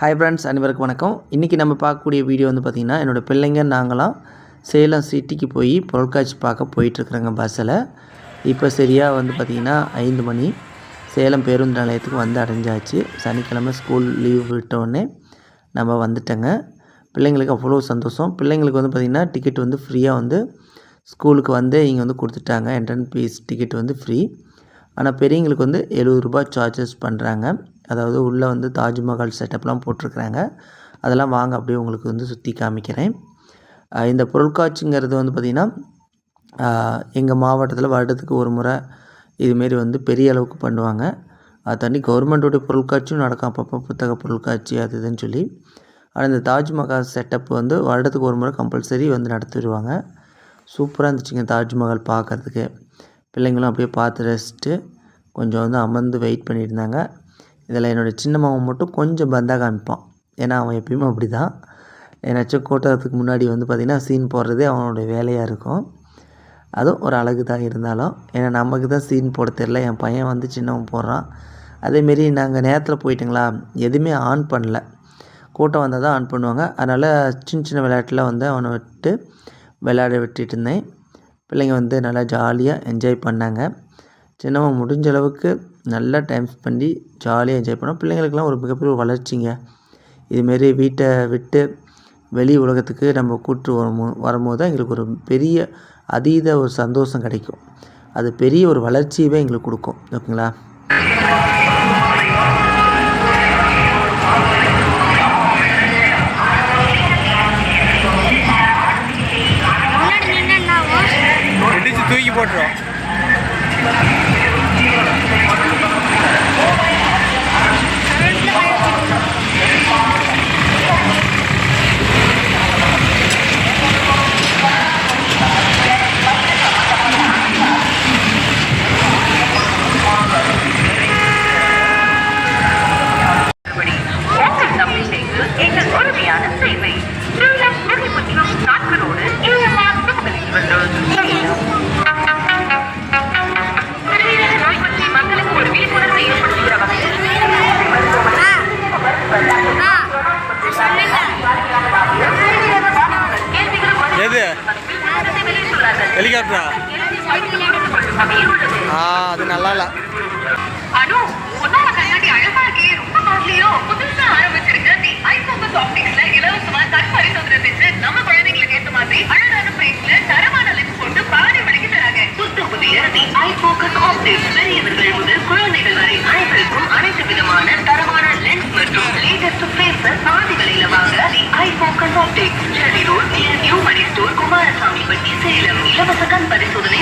Hi friends அனைவருக்கும் வணக்கம். இன்றைக்கி நம்ம பார்க்கக்கூடிய வீடியோ வந்து பார்த்திங்கன்னா என்னோடய பிள்ளைங்க நாங்களாம் சேலம் சிட்டிக்கு போய் பொருட்காட்சி பார்க்க போயிட்டுருக்குறோங்க பஸ்ஸில். இப்போ சரியாக வந்து பார்த்திங்கன்னா ஐந்து மணி. சேலம் பேருந்து நிலையத்துக்கு வந்து அடைஞ்சாச்சு. சனிக்கிழமை ஸ்கூல் லீவ் விட்டோடனே நம்ம வந்துட்டோங்க. பிள்ளைங்களுக்கு அவ்வளோ சந்தோஷம். பிள்ளைங்களுக்கு வந்து பார்த்திங்கன்னா டிக்கெட் வந்து ஃப்ரீயாக வந்து ஸ்கூலுக்கு வந்து இங்கே வந்து கொடுத்துட்டாங்க. என்ட்ரன்ஸ் ஃபீஸ் டிக்கெட் வந்து ஃப்ரீ ஆனால் பெரியவங்களுக்கு வந்து எழுபது ரூபாய் சார்ஜஸ் பண்ணுறாங்க அதாவது உள்ளே வந்து தாஜ்மஹால் செட்டப்லாம் போட்டிருக்குறாங்க. அதெல்லாம் வாங்க அப்படியே உங்களுக்கு வந்து சுற்றி காமிக்கிறேன். இந்த பொருட்காட்சிங்கிறது வந்து பார்த்திங்கன்னா எங்கள் மாவட்டத்தில் வருடத்துக்கு ஒரு முறை இதுமாரி வந்து பெரிய அளவுக்கு பண்ணுவாங்க. அது தண்ணி கவர்மெண்ட்டோடைய பொருட்காட்சியும் நடக்கும். அப்பப்போ புத்தக பொருட்காட்சி அது இதுன்னு சொல்லி. ஆனால் இந்த தாஜ்மஹால் செட்டப் வந்து வருடத்துக்கு ஒரு முறை கம்பல்சரி வந்து நடத்திடுவாங்க சூப்பராக இருந்துச்சுங்க தாஜ்மஹால் பார்க்கறதுக்கு பிள்ளைங்களும் அப்படியே பார்த்து ரசிச்சுட்டு கொஞ்சம் வந்து அமர்ந்து வெயிட் பண்ணியிருந்தாங்க. இதில் என்னோடய சின்ன மாவன் மட்டும் கொஞ்சம் பந்தாக காமிப்பான். ஏன்னா அவன் எப்பயுமே அப்படி தான் ஏன்னாச்சும் கூட்டத்துக்கு முன்னாடி வந்து பார்த்திங்கன்னா சீன் போடுறதே அவனுடைய வேலையாக இருக்கும். அதுவும் ஒரு அழகு தான் இருந்தாலும். ஏன்னா நமக்கு தான் சீன் போட தெரில என் பையன் வந்து சின்னவன் போடுறான். அதேமாரி நாங்கள் நேரத்தில் போயிட்டுங்களா? எதுவுமே ஆன் பண்ணல. கூட்டம் வந்தால் தான் ஆன் பண்ணுவாங்க. அதனால் சின்ன சின்ன விளையாட்டில் வந்து அவனை விட்டு விளையாட விட்டுட்டு இருந்தேன். பிள்ளைங்க வந்து நல்லா ஜாலியாக என்ஜாய் பண்ணாங்க. சின்னவன் முடிஞ்ச அளவுக்கு நல்லா டைம் பண்ணி ஜாலியாக என்ஜாய் பண்ணோம் பிள்ளைங்களுக்கெல்லாம் ஒரு மிகப்பெரிய ஒரு வளர்ச்சிங்க. இதுமாரி வீட்டை விட்டு வெளி உலகத்துக்கு நம்ம கூட்டு வரும் வரும்போது தான் எங்களுக்கு ஒரு பெரிய அதீத ஒரு சந்தோஷம் கிடைக்கும். அது பெரிய ஒரு வளர்ச்சியவே எங்களுக்கு கொடுக்கும். ஓகேங்களா? 或者。ஹெலிகாப்டரா? ஆ அது நல்லா இல்லை ஸ்டோர் குமாரசாமி பட்டி சேலம் இலவச கண் பரிசோதனை